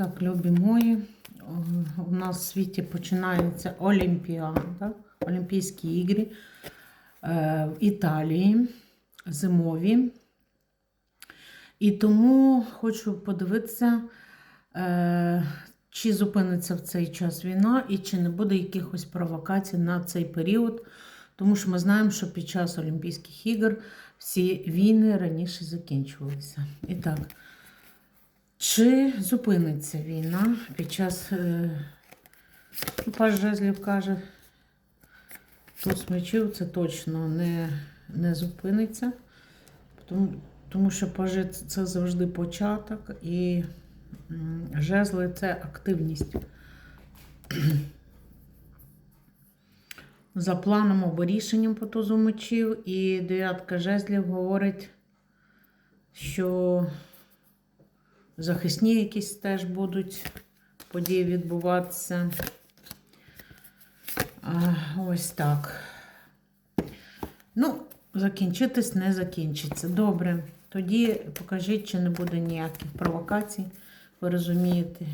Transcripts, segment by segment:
Так, любі мої, у нас в світі починається Олімпіада, Олімпійські ігри е, в Італії зимові. І тому хочу подивитися, е, чи зупиниться в цей час війна і чи не буде якихось провокацій на цей період. Тому що ми знаємо, що під час Олімпійських ігор всі війни раніше закінчувалися. І так. Чи зупиниться війна під час е, ну, паж жезлів каже, туз мечів це точно не, не зупиниться, тому, тому що пажи це завжди початок і жезли це активність. За планом або рішенням по тузу мечів, і дев'ятка жезлів говорить, що захисні якісь теж будуть події відбуватися. Ось так. Ну, закінчитись не закінчиться. Добре. Тоді покажіть, чи не буде ніяких провокацій. Ви розумієте,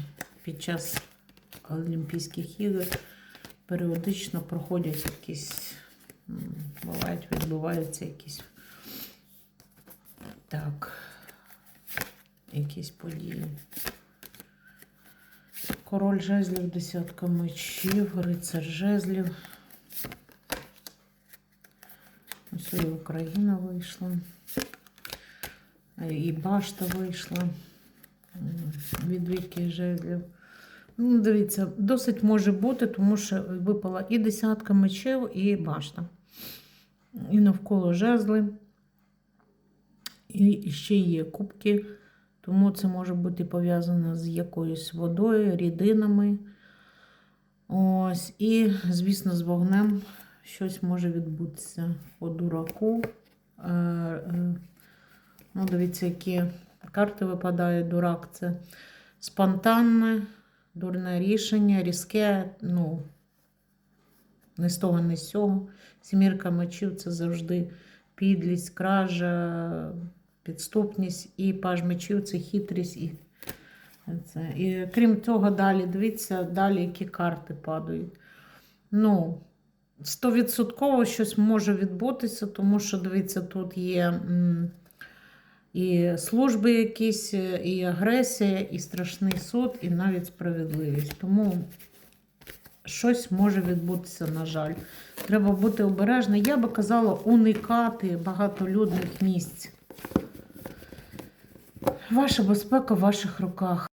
під час Олімпійських ігор періодично проходять якісь, бувають, відбуваються якісь. Так якісь події. Король жезлів, десятка мечів, рицар жезлів. Ось і Україна вийшла. І башта вийшла. Відвідки жезлів. Ну, дивіться, досить може бути, тому що випала і десятка мечів, і башта. І навколо жезли. І ще є кубки. Тому це може бути пов'язано з якоюсь водою, рідинами. Ось. І, звісно, з вогнем щось може відбутися по дураку. Е, е, Ну, дивіться, які карти випадають. Дурак це спонтанне, дурне рішення, різке, ну, не з того, не з цього. Сімірка мечів це завжди підлість, кража, підступність і паж мечів це хитрість. І, це. і крім того, далі дивіться, далі які карти падають. Ну, стовідсотково щось може відбутися, тому що, дивіться, тут є і служби якісь, і агресія, і страшний суд, і навіть справедливість. Тому щось може відбутися, на жаль. Треба бути обережним. Я би казала, уникати багатолюдних місць. Ваша безпека в ваших руках.